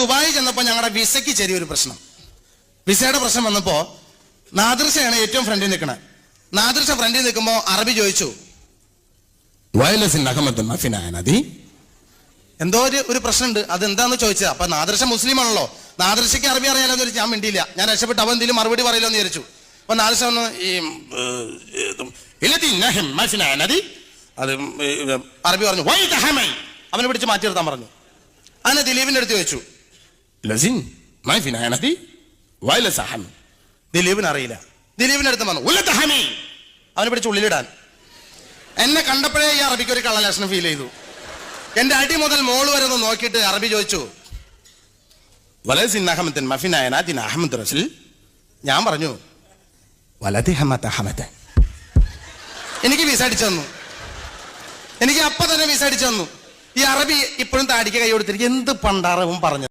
Dubai ചെന്നപ്പോ ഞങ്ങളുടെ വിസയ്ക്ക് ചെറിയൊരു പ്രശ്നം. വിസയുടെ പ്രശ്നം വന്നപ്പോൾ നാദൃശയാണ് ഏറ്റവും ഫ്രണ്ടിൽ നിൽക്കുന്നത് നാദൃശ ഫ്രണ്ടിൽ നിൽക്കുമ്പോൾ അറബി ചോദിച്ചു വയലസിൻ അഹമ്മദ് മഫിനാനദി എന്തോ ഒരു ഒരു പ്രശ്നമുണ്ട് അത് എന്താന്ന് ചോദിച്ചത്. അപ്പൊ നാദൃശ മുസ്ലിം ആണല്ലോ നാദൃശയ്ക്ക് അറബി അറിയാലോ എന്ന് ചോദിച്ചാൽ ഞാൻ മിണ്ടിയില്ല. ഞാൻ രക്ഷപ്പെട്ട്. അവൻ എന്തെങ്കിലും മറുപടി പറയലോ എന്ന് വിചാരിച്ചു. അപ്പൊ നാദൃശ ഒന്ന് ഈ മഫിനാനദി അത് അറബി പറഞ്ഞു അവനെ പിടിച്ച് മാറ്റി നിർത്താൻ പറഞ്ഞു. അതിനെ ദിലീപിന്റെ അടുത്ത് ചോദിച്ചു ലസിൻ മഫിനാനദി വയലസ് അഹം ദിലീപിന് അറിയില്ല. ദിലീപിന്റെ അടുത്ത് വന്നു. ഉല്ലത്ത് അവനെ പിടിച്ച് ഉള്ളിലിടാൻ. എന്നെ കണ്ടപ്പോഴേ ഈ അറബിക്ക് ഒരു കള്ളലക്ഷണം ഫീൽ ചെയ്തു. എന്റെ അടി മുതൽ മോൾ വരെ ഒന്ന് നോക്കിയിട്ട് അറബി ചോദിച്ചു വലസിൻ അഹമ്മത്തിൻ മഫിനായനാദിൻ അഹമ്മദ് റസിൽ? ഞാൻ പറഞ്ഞു വലതി എനിക്ക് വിസ അടിച്ചു തന്നു. എനിക്ക് അപ്പൊ തന്നെ വിസ അടിച്ചു തന്നു. ഈ അറബി ഇപ്പോഴും താടിക്ക് കൈ കൊടുത്തിരിക്കും എന്ത് പണ്ടാറവും പറഞ്ഞു